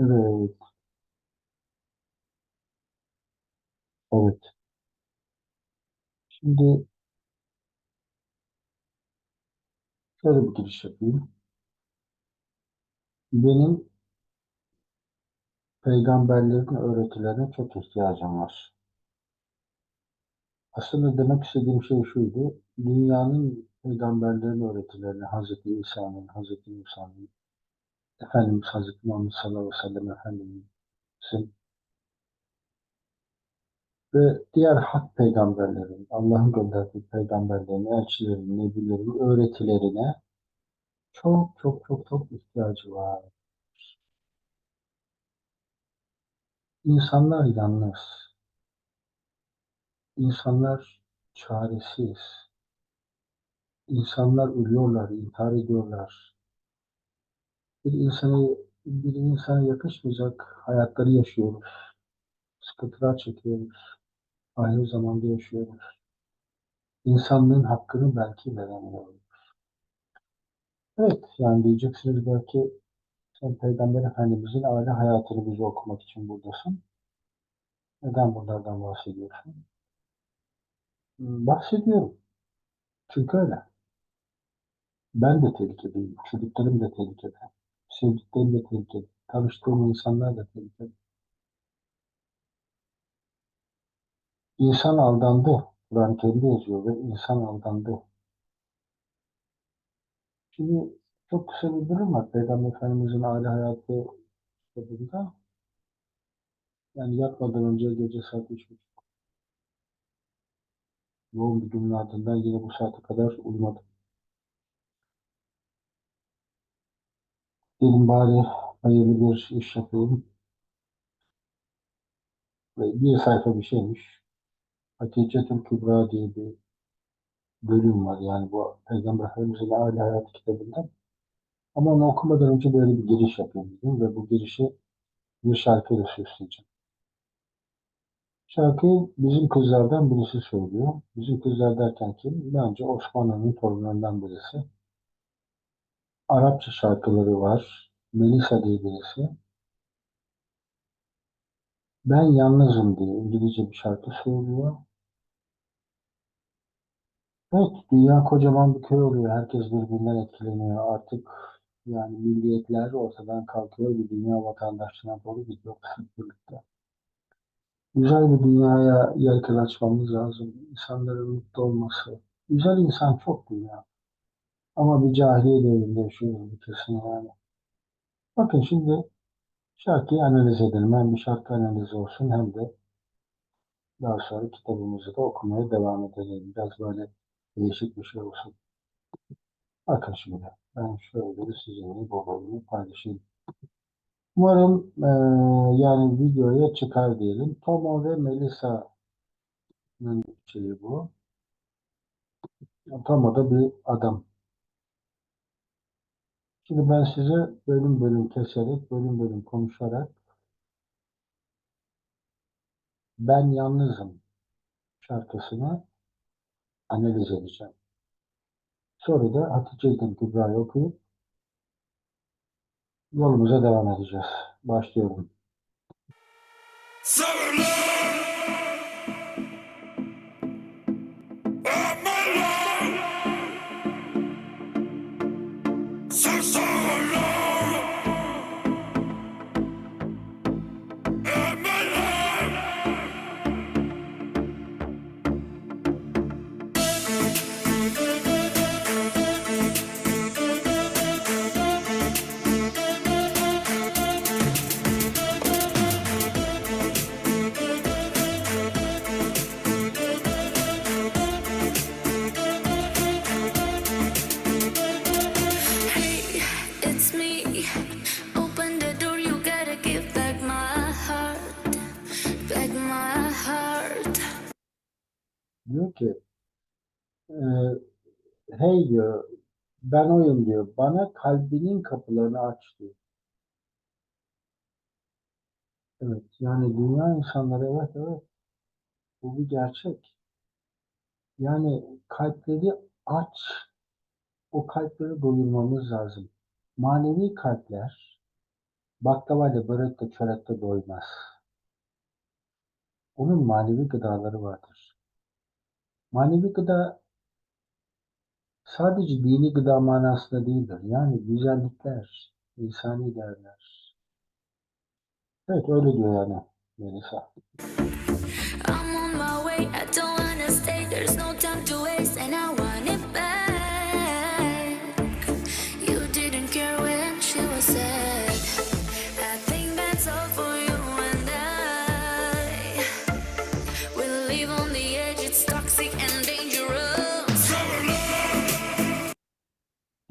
Evet, evet. Şimdi şöyle bir giriş yapayım. Benim peygamberlerin öğretilerine çok ihtiyacım var. Aslında demek istediğim şey şuydu. Dünyanın peygamberlerin öğretilerini, Hazreti İsa'nın, Hazreti Musa'nın, Efendimiz Hazreti Muhammed sallallahu aleyhi ve sellem Efendimiz'in ve diğer hak peygamberlerin, Allah'ın gönderdiği peygamberlerin, elçilerin, nebilerin öğretilerine çok çok çok çok ihtiyacı var. İnsanlar yalnız. İnsanlar çaresiz. İnsanlar ölüyorlar, intihar ediyorlar. Bir insanı, bir insana yakışmayacak hayatları yaşıyoruz. Sıkıntılar çekiyoruz. Aynı zamanda yaşıyoruz. İnsanlığın hakkını belki veremiyoruz. Evet, yani diyeceksiniz belki sen Peygamber Efendimizin aile hayatını bize okumak için buradasın. Neden bunlardan bahsediyorsun? Hmm, Bahsediyorum. Çünkü öyle. Ben de tehlikedeyim. Çocuklarım da tehlikede. Sevdiklerim de tehlikede. Tanıştığım insanlar da tehlikede. İnsan aldandı. Kur'an-ı Kerim'de yazıyor ve insan aldandı. Şimdi çok kısa bir bölüm var. Peygamber Efendimiz'in aile hayatı kitabında. Yani yatmadan önce gece saat üç buçuk. Yoğun bir günün ardından yine bu saate kadar uyumadım. Dedim bari hayırlı bir iş yapayım. Ve bir sayfa bir şeymiş. Haticetül Kübra diye bir bölüm var. Yani bu Peygamber Efendimiz'in aile hayatı kitabında. Ama onu okumadan önce böyle bir giriş yapayım dedim ve bu girişi bir şarkıyla süsleyeceğim. Şarkıyı bizim kızlardan birisi söylüyor. Bizim kızlar derken kim? Bence Osmanlı'nın torunlarından birisi. Arapça şarkıları var. Melisa diye birisi. Ben yalnızım diye İngilizce bir şarkı söylüyor. Evet, dünya kocaman bir köy oluyor. Herkes birbirinden etkileniyor. Artık yani milliyetler ortadan kalkıyor. Bir dünya vatandaşlığına doğru gidiyor birlikte. Güzel bir dünyaya yelken açmamız lazım. İnsanların mutlu olması. Güzel insan çok dünya. Ama bir cahiliye devrinde yaşıyoruz bir kesin yani. Bakın şimdi şarkıyı analiz edelim. Hem bir şarkı analizi olsun hem de daha sonra kitabımızı da okumaya devam edelim. Biraz böyle değişik bir şey olsun. Bakın şimdi ben şöyle bir sizinle bu bölümü paylaşayım. Umarım eee, yani videoya çıkar diyelim. Tomo ve Melisa'nın şeyi bu. Tomo da bir adam. Şimdi ben size bölüm bölüm keserek, bölüm bölüm konuşarak Ben Yalnızım şarkısını analiz edeceğim. Sonra da Hatice İlkin Kübra'yı okuyup yolumuza devam edeceğiz. Başlıyorum. Sabırlar Diyor ki e, hey diyor ben oyum diyor. Bana kalbinin kapılarını aç diyor. Evet yani dünya insanları evet evet bu bir gerçek. Yani kalpleri aç. O kalpleri doyurmamız lazım. Manevi kalpler Baklavayla börekle çörekle doymaz. Onun manevi gıdaları vardır. Manevi gıda sadece dini gıda manasında değildir. Yani güzellikler, insani değerler. Evet öyle diyor yani Melisa. I'm on my way, I don't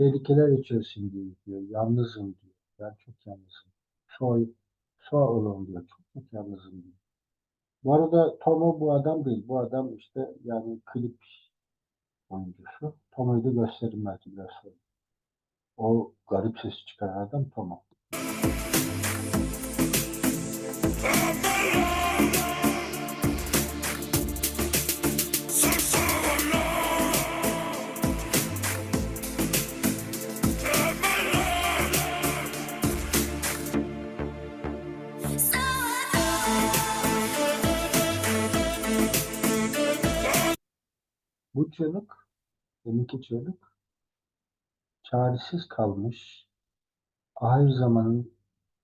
Tehlikeler içerisindeyim diyor. Yalnızım diyor. Ben çok yalnızım. Soy, soy oğlum diyor. Çok çok yalnızım diyor. Bu arada Tomo bu adam değil. Bu adam işte yani klip oyuncusu. Tomo'yu da gösteririm belki biraz sonra. O garip sesi çıkaran adam Tomo. Çığlık, deminki çığlık, çaresiz kalmış, ahir zamanın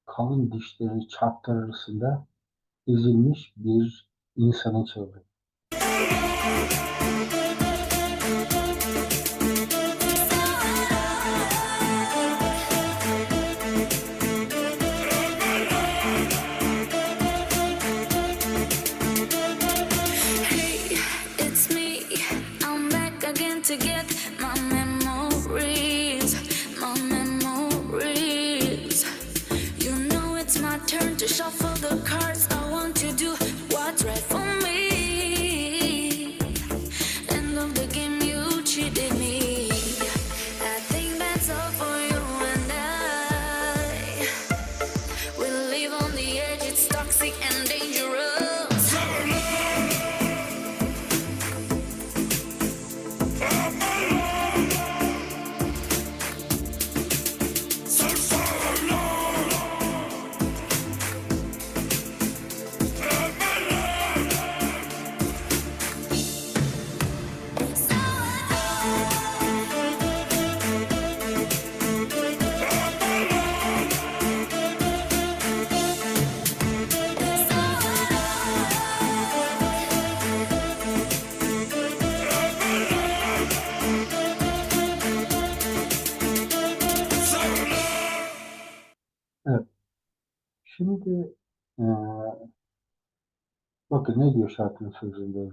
kalın dişleri çarklar arasında ezilmiş bir insanın çığlığı. Again to get my memories, Şimdi eee, bakın ne diyor şarkının sözünde.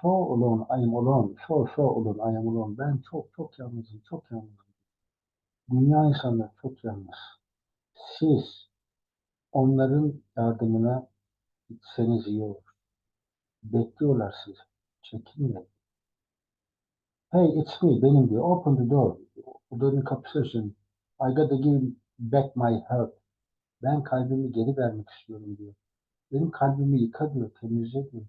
So alone, I am alone, so so alone, I am alone. Ben çok çok yalnızım, çok yalnızım. Dünya insanları çok yalnız. Siz onların yardımına gitseniz iyi olur. Bekliyorlar sizi. Çekinmeyin. Hey, it's me, benim diyor. Open the door. Odanın kapısı açın. I gotta give back my heart. Ben kalbimi geri vermek istiyorum diyor. Benim kalbimi yıka diyor, temizle diyor.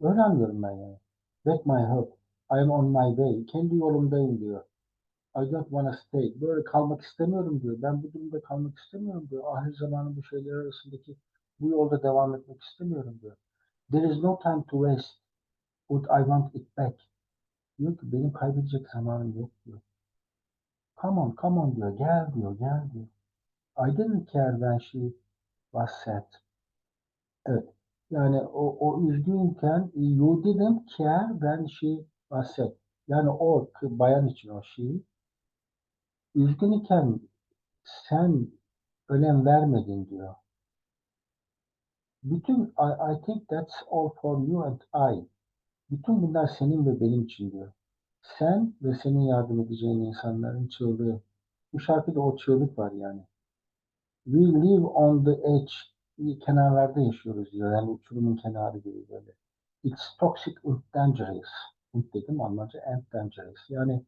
Öyle ben yani. Back my heart. I am on my way. Kendi yolumdayım diyor. I don't wanna stay. Böyle kalmak istemiyorum diyor. Ben bu durumda kalmak istemiyorum diyor. Ahir zamanın bu şeyler arasındaki bu yolda devam etmek istemiyorum diyor. There is no time to waste. But I want it back. Diyor ki benim kaybedecek zamanım yok diyor. Come on, come on diyor. Gel diyor, gel diyor. I didn't care when. Evet. Yani o, o üzgünken you didn't care when she. Yani o bayan için o she üzgün iken sen önem vermedin diyor. Bütün I, I think that's all for you and I. Bütün bunlar senin ve benim için diyor. Sen ve senin yardım edeceğin insanların çığlığı. Bu şarkıda o çığlık var yani. We live on the edge. Kenarlarda yaşıyoruz diyor. Yani uçurumun kenarı gibi böyle. It's toxic and dangerous. Und dedim Almanca and dangerous. Yani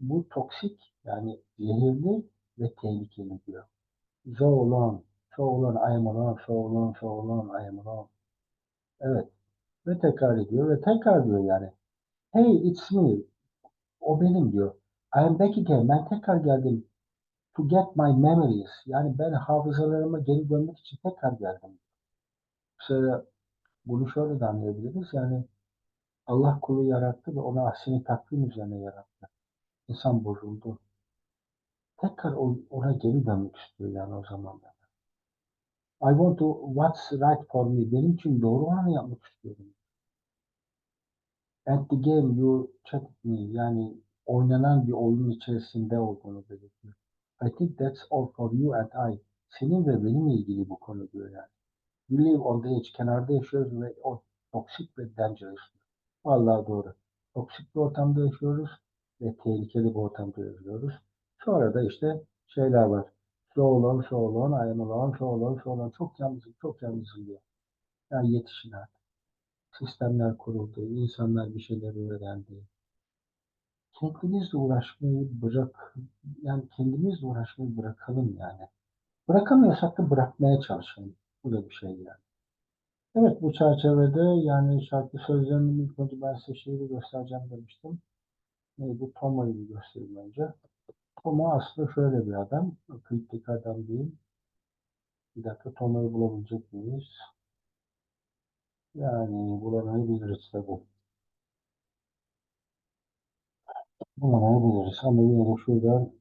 bu toksik yani zehirli ve tehlikeli diyor. So alone, so alone, I am alone, so alone, so alone, I am alone. Evet. Ve tekrar ediyor ve tekrar diyor yani. Hey, it's me. O benim diyor. I am back again. Ben tekrar geldim. To get my memories. Yani ben hafızalarıma geri dönmek için tekrar geldim. Mesela bunu şöyle de anlayabiliriz. Yani Allah kulu yarattı ve onu aksini takvim üzerine yarattı. İnsan bozuldu. Tekrar ona geri dönmek istiyor yani o zamanlarda. I want to what's right for me. Benim için doğru olanı yapmak istiyorum. At the game you chat me. Yani oynanan bir oyun içerisinde olduğunu belirtiyor. I think that's all for you and I. Senin ve benimle ilgili bu konu diyor yani. We live on the edge. Kenarda yaşıyoruz ve o toksik ve dangerous. Vallahi doğru. Toksik bir ortamda yaşıyoruz ve tehlikeli bir ortamda yaşıyoruz. Sonra da işte şeyler var. So long, so long, I am alone, so long, so long. Çok yalnızım, çok yalnızım diyor. Yani yetişin artık. Sistemler kuruldu, insanlar bir şeyler öğrendi. Kendimizle uğraşmayı bırak, yani kendimizle uğraşmayı bırakalım yani. Bırakamıyorsak da bırakmaya çalışalım. Bu da bir şey yani. Evet bu çerçevede yani şarkı sözlerinin ilk önce ben size şeyi göstereceğim demiştim. Neydi? Tomo'yu bir göstereyim önce. Tomo aslında şöyle bir adam. Klipteki adam değil. Bir dakika Tomo'yu bulabilecek miyiz? Yani bulamayabiliriz tabii. Bulamayabiliriz ama yine de şuradan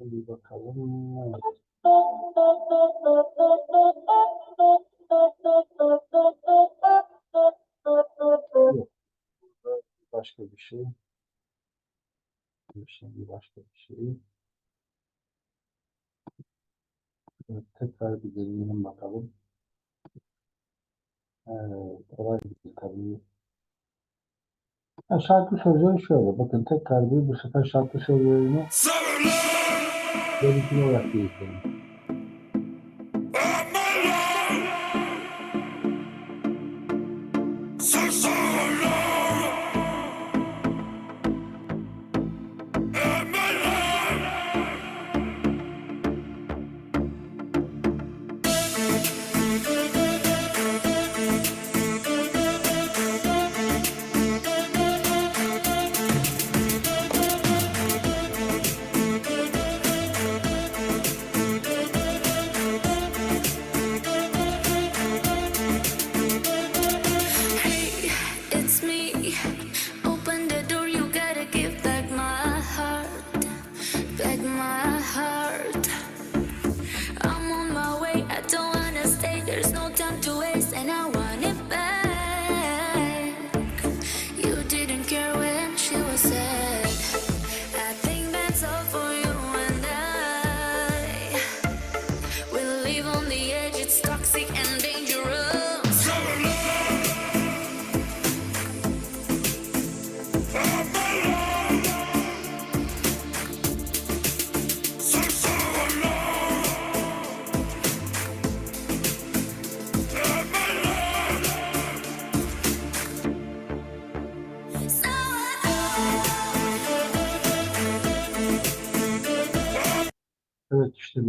bir bakalım. Başka bir şey. Bir şey, başka bir şey. Evet, tekrar bir deneyelim bakalım. Evet, olay tabii. Ha, şarkı sözleri şöyle. Bakın tekrar bir bu sefer şarkı sözlerini benimkine olarak değiştirelim.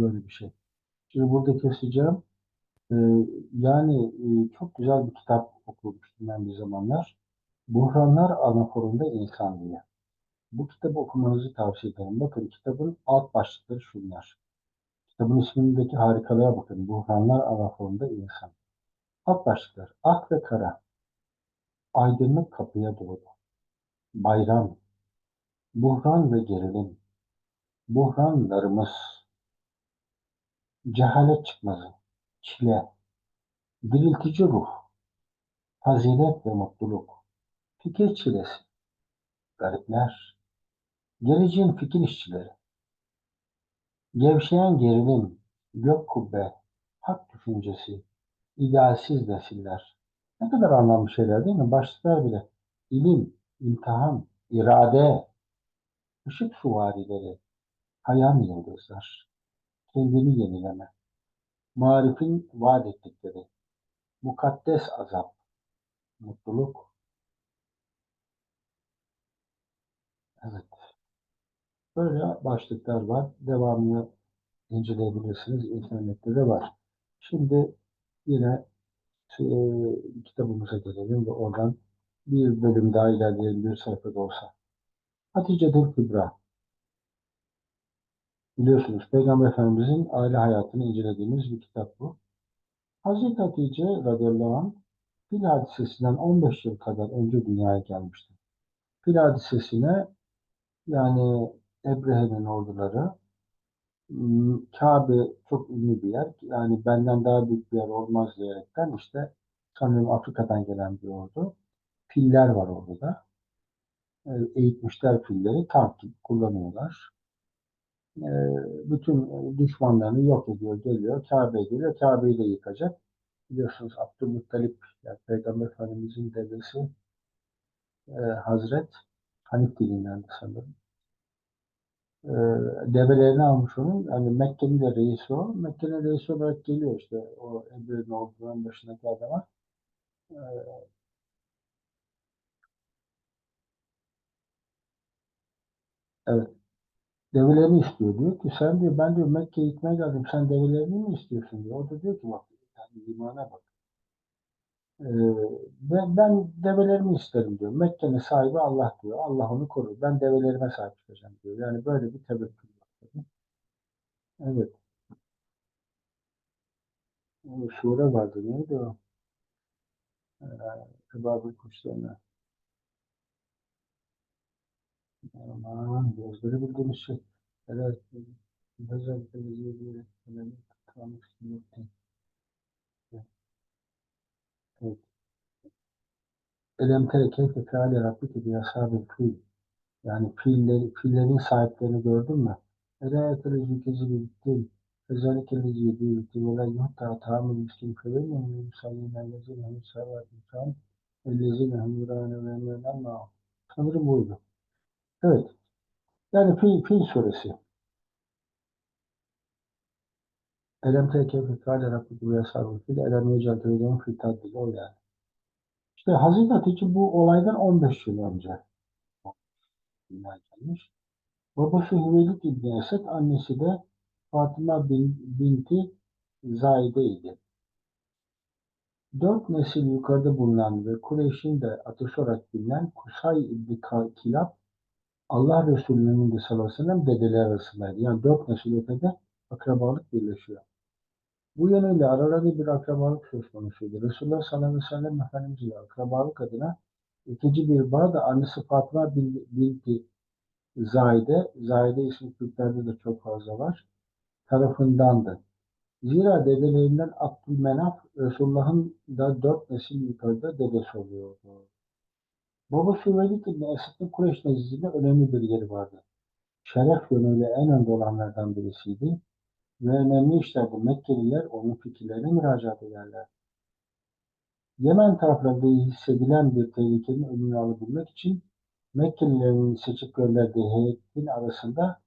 Böyle bir şey. Şimdi burada keseceğim. Ee, yani e, çok güzel bir kitap okumuştum ben bir zamanlar. Buhranlar Anaforunda İnsan diye. Bu kitabı okumanızı tavsiye ederim. Bakın kitabın alt başlıkları şunlar. Kitabın ismindeki harikalara bakın. Buhranlar Anaforunda İnsan. Alt başlıklar. Ak ve kara. Aydınlık kapıya doğru. Bayram. Buhran ve gerilim. Buhranlarımız. Cehalet çıkmazı. Çile. Diriltici ruh. Fazilet ve mutluluk. Fikir çilesi. Garipler. Geleceğin fikir işçileri. Gevşeyen gerilim. Gök kubbe. Hak düşüncesi. idealsiz nesiller. Ne kadar anlamlı şeyler değil mi? Başlıklar bile. İlim, imtihan, irade, ışık suvarileri, hayal yıldızlar, kendini yenileme, marifin vaat ettikleri, mukaddes azap, mutluluk. Evet. Böyle başlıklar var. Devamını inceleyebilirsiniz. İnternette de var. Şimdi yine e, kitabımıza gelelim ve oradan bir bölüm daha ilerleyelim bir sayfada olsa. Hatice Dil Kübra. Biliyorsunuz Peygamber Efendimizin aile hayatını incelediğimiz bir kitap bu. Hazreti Hatice radıyallahu anh Fil hadisesinden 15 yıl kadar önce dünyaya gelmişti. Fil hadisesine yani Ebrehe'nin orduları m, Kabe çok ünlü bir yer. Yani benden daha büyük bir yer olmaz diyerekten işte sanırım Afrika'dan gelen bir ordu. Filler var orada. E, Eğitmişler filleri tank kullanıyorlar. E, bütün düşmanlarını yok ediyor, geliyor. Kabe'ye geliyor. Kabe'yi de yıkacak. Biliyorsunuz Abdülmuttalip yani Peygamber Efendimizin dedesi e, Hazret Hanif dilinden sanırım. E, develerini almış onun. Yani Mekke'nin de reisi o. Mekke'nin reisi olarak geliyor işte o Ebre'nin ordunun başındaki adama. E, evet. Develerini istiyor. Diyor ki sen diyor ben diyor Mekke'ye gitmeye geldim. Sen develerini mi istiyorsun diyor. O da diyor ki bak yani imana bak. Ee, ben, ben develerimi isterim diyor. Mekke'nin sahibi Allah diyor. Allah onu korur. Ben develerime sahip çıkacağım diyor. Yani böyle bir tevekkül var. Evet. O sure vardı. Neydi o? Ee, Ebabil kuşlarına. Aman gözleri şey. Evet. Özel televizyon diye. Önemli. Tamam. Evet. Elem tere keyfe feale rabbike bi ashabil fil. Yani fiilleri, fiillerin sahiplerini gördün mü? Ela telezi kezi bitti. Özellikle lezi bitti. Ve la yuhta ta'amul miskin min musallina lezine insan. Ellezine hum yurane ve emren ama. Sanırım buydu. Evet. Yani fil, fil suresi. Elem tere keyfe feale rabbike bi ashabil fil. Elem yecal tevedem fil taddil. O yani. İşte Hazreti Hatice bu olaydan 15 yıl önce dünyaya gelmiş. Babası Hüveylid İbni Esed, annesi de Fatıma bin, binti Zahide idi. Dört nesil yukarıda bulunan ve Kureyş'in de ateşi olarak bilinen Kusay İbni Kilab, Allah Resulü'nün de sallallahu aleyhi ve sellem dedeleri arasındaydı. Yani dört nesil ötede akrabalık birleşiyor. Bu yönüyle aralarında bir akrabalık söz konusuydu. Resulullah sallallahu aleyhi ve sellem Efendimiz ile akrabalık adına ikinci bir bağ da annesi Fatıma bin- binti Zahide, Zahide ismi Türklerde de çok fazla var, tarafındandı. Zira dedelerinden Abdülmenaf, Resulullah'ın da dört nesil yukarıda dedesi oluyordu. Babası Velid İbni Esed'in Kureyş nezdinde önemli bir yeri vardı. Şeref yönüyle en önde olanlardan birisiydi ve önemli işlerde Mekkeliler onun fikirlerine müracaat ederler. Yemen taraflarında hissedilen bir tehlikenin önünü alabilmek için Mekkelilerin seçip gönderdiği heyetin arasında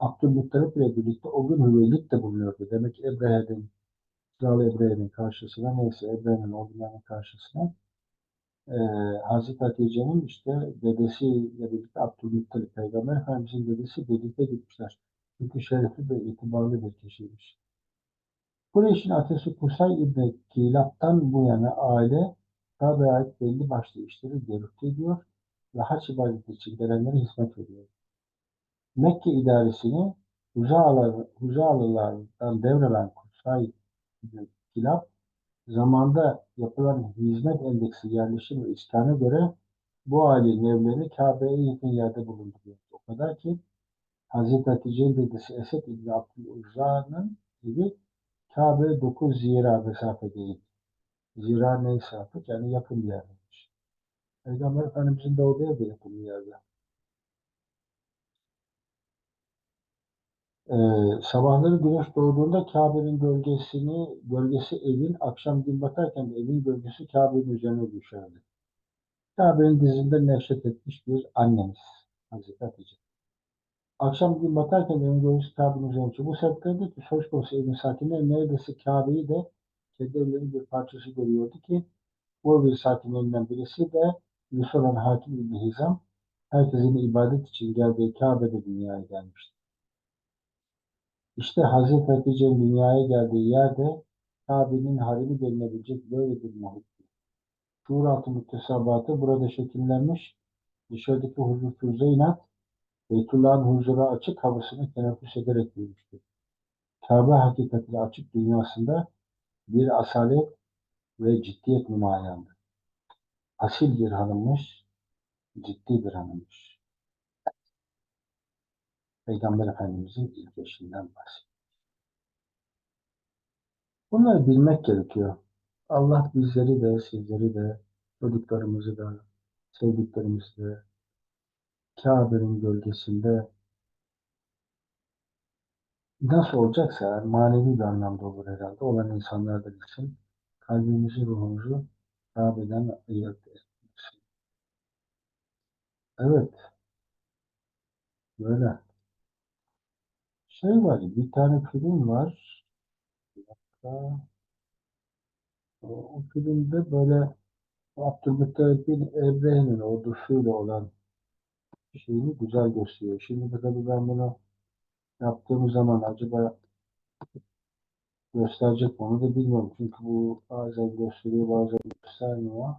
Abdülmuttalip ile birlikte o gün Hüveylid de bulunuyordu. Demek ki Ebrehe'nin, Kral Ebrehe'nin karşısına neyse Ebrehe'nin ordularının karşısına e, Hazreti Hatice'nin işte dedesiyle birlikte Abdülmuttalip, Peygamber Efendimiz'in dedesi birlikte gitmişler. Çünkü şerefli ve itibarlı bir kişiymiş. Kureyş'in atesi Kusay İbni Kilab'dan bu yana aile Kabe'ye ait belli başlı işleri görüp ediyor ve haç ibadeti için gelenlere hizmet veriyor. Mekke idaresini Huzalılar, Huzalılardan devralen Kusay İbni Kilab, zamanda yapılan hizmet endeksi yerleşim ve göre bu ailenin evlerini Kabe'ye yakın yerde bulunduruyor. O kadar ki Hazreti Hatice'nin dedesi Esed İbni Abdüluzza'nın evi Kabe'ye 9 zira mesafedeydi. Zira neyse artık yani yakın bir yerdeymiş. Peygamber Efendimizin doğduğu ev de yakın bir yerde. Ee, sabahları güneş doğduğunda Kabe'nin gölgesini, gölgesi evin, akşam gün batarken de evin gölgesi Kabe'nin üzerine düşerdi. Kabe'nin dizinde neşet etmiş bir annemiz Hazreti Hatice. Akşam gün batarken evin gölgesi Kabe'nin üzerine düşüyor. Bu sebeplerdi ki söz konusu evin sakinleri neredeyse Kabe'yi de kendi evlerinin bir parçası görüyordu ki bu evin sakinlerinden birisi de Yusuf olan Hakim İbni Hizam herkesin ibadet için geldiği Kabe'de dünyaya gelmişti. İşte Hazreti Hatice'nin dünyaya geldiği yerde Kabe'nin harimi denilebilecek böyle bir muhitti. Şuur altı müktesebatı burada şekillenmiş. Dışarıdaki huzursuz zeynat Beytullah'ın huzura açık havasını teneffüs ederek büyümüştür. Kabe hakikatine açık dünyasında bir asalet ve ciddiyet nümayandı. Asil bir hanımmış, ciddi bir hanımmış. Peygamber Efendimizin ilk eşinden bahsediyor. Bunları bilmek gerekiyor. Allah bizleri de, sizleri de, çocuklarımızı da, sevdiklerimizi de Kabe'nin gölgesinde nasıl olacaksa manevi bir anlamda olur herhalde. Olan insanlar da bilsin. Kalbimizi, ruhumuzu Kabe'den ayırt etsin. Evet. Böyle. Şey var, bir tane film var. Bir dakika. O, o filmde böyle Abdülmuttalip'in Ebrehe'nin ordusuyla olan şeyini güzel gösteriyor. Şimdi de tabii ben bunu yaptığım zaman acaba gösterecek mi onu da bilmiyorum. Çünkü bu bazen gösteriyor bazen göstermiyor.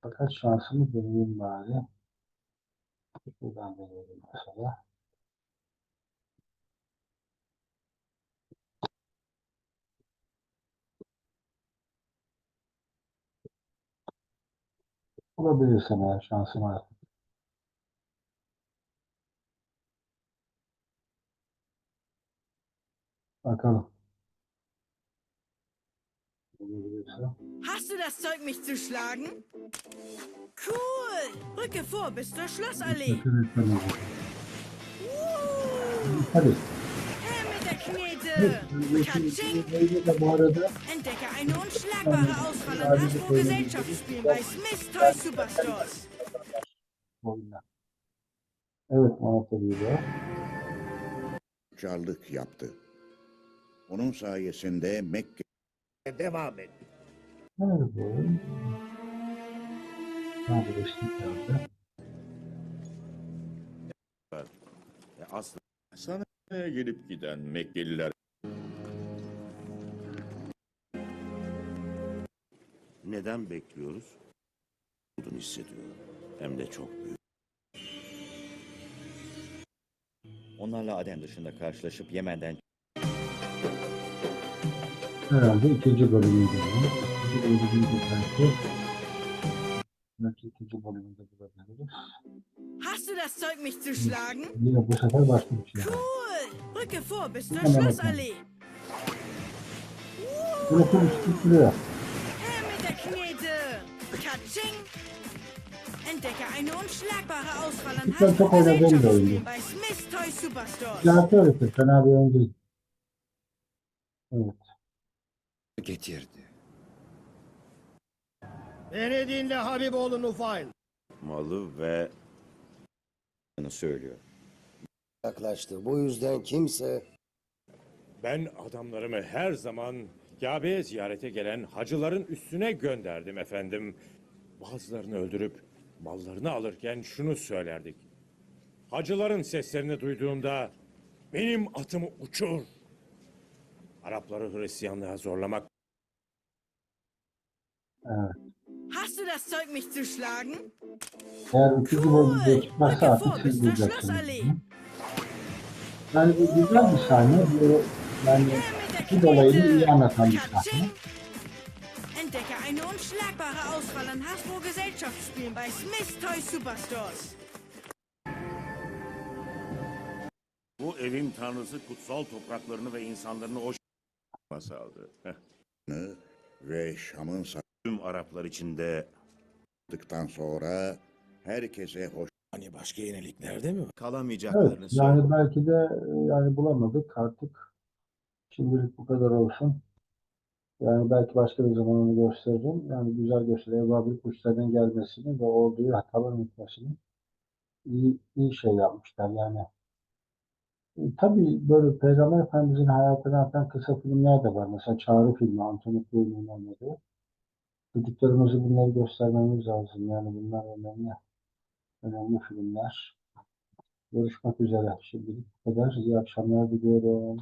Fakat şansımı deneyeyim bari. Buradan deneyelim mesela. Bulabilirsem eğer şansım var. Bakalım. Bulabilirsem. Hast du das Zeug, mich zu schlagen? Cool! Rücke vor bis zur Schlossallee. Reklam olur. Uh, Hadi. Katsching! Entdecke eine unschlagbare Auswahl an Hasbro-Gesellschaftsspielen bei Smith Toy Superstores. Evet Monopoly'de. Çarlık yaptı. Onun sayesinde Mekke Devam et. Nerede? Nerede geçtik aslında Sana gelip giden Mekkeliler neden bekliyoruz? Olduğunu hissediyorum. Hem de çok büyük. Onlarla Aden dışında karşılaşıp Yemen'den Herhalde ikinci bölümüydü bu. İkinci bölümüydü belki. Belki ikinci bölümünde bulabiliriz. Hast du das Zeug, mich zu schlagen? Yine bu sefer başka bir şey. Cool! Rücke vor bis zur. Schlossallee. Bırakın tutuyor. Her Entdecke eine unschlagbare Auswahl an Lütfen çok oynadığım bir Hasbro-Gesellschaftsspielen oyundu. bei Smith Toy Superstores. Ticareti öğretir. Fena bir oyun değil. Evet. getirdi. Beni dinle Habiboğlu Nufail. Malı ve Bunu söylüyor. Yaklaştı. Bu yüzden kimse ben adamlarımı her zaman Kabe'ye ziyarete gelen hacıların üstüne gönderdim efendim. Bazılarını öldürüp mallarını alırken şunu söylerdik. Hacıların seslerini duyduğumda benim atımı uçur. Arapları Hristiyanlığa zorlamak evet. Hast du das Zeug, mich zu schlagen? Eğer ikinci bölümde çıkmazsa artık siz bulacaksınız. Yani güzel bir sahne. Bu, yani bu dolayını iyi anlatan bir sahne. Eine unschlagbare Auswahl an Hasbro-Gesellschaftsspielen bei Smith Toy Superstores. bu evin tanrısı kutsal topraklarını ve insanlarını o masaldı. Ve Şam'ın Tüm Araplar içinde sattıktan sonra herkese hoş hani başka yenilik nerede mi? Evet, yani belki de e, yani bulamadık artık. Şimdilik bu kadar olsun. Yani belki başka bir zaman onu gösteririm. Yani güzel gösteriyor. Ebabil kuşların gelmesini ve orduyu hatalar etmesini iyi, iyi şey yapmışlar yani. E, tabii böyle Peygamber Efendimizin hayatını anlatan kısa filmler de var. Mesela Çağrı filmi, Anthony Quincy'nin oynadığı. Çocuklarımızı bunları göstermemiz lazım. Yani bunlar önemli. Önemli filmler. Görüşmek üzere. Şimdilik bu kadar. İyi akşamlar diliyorum.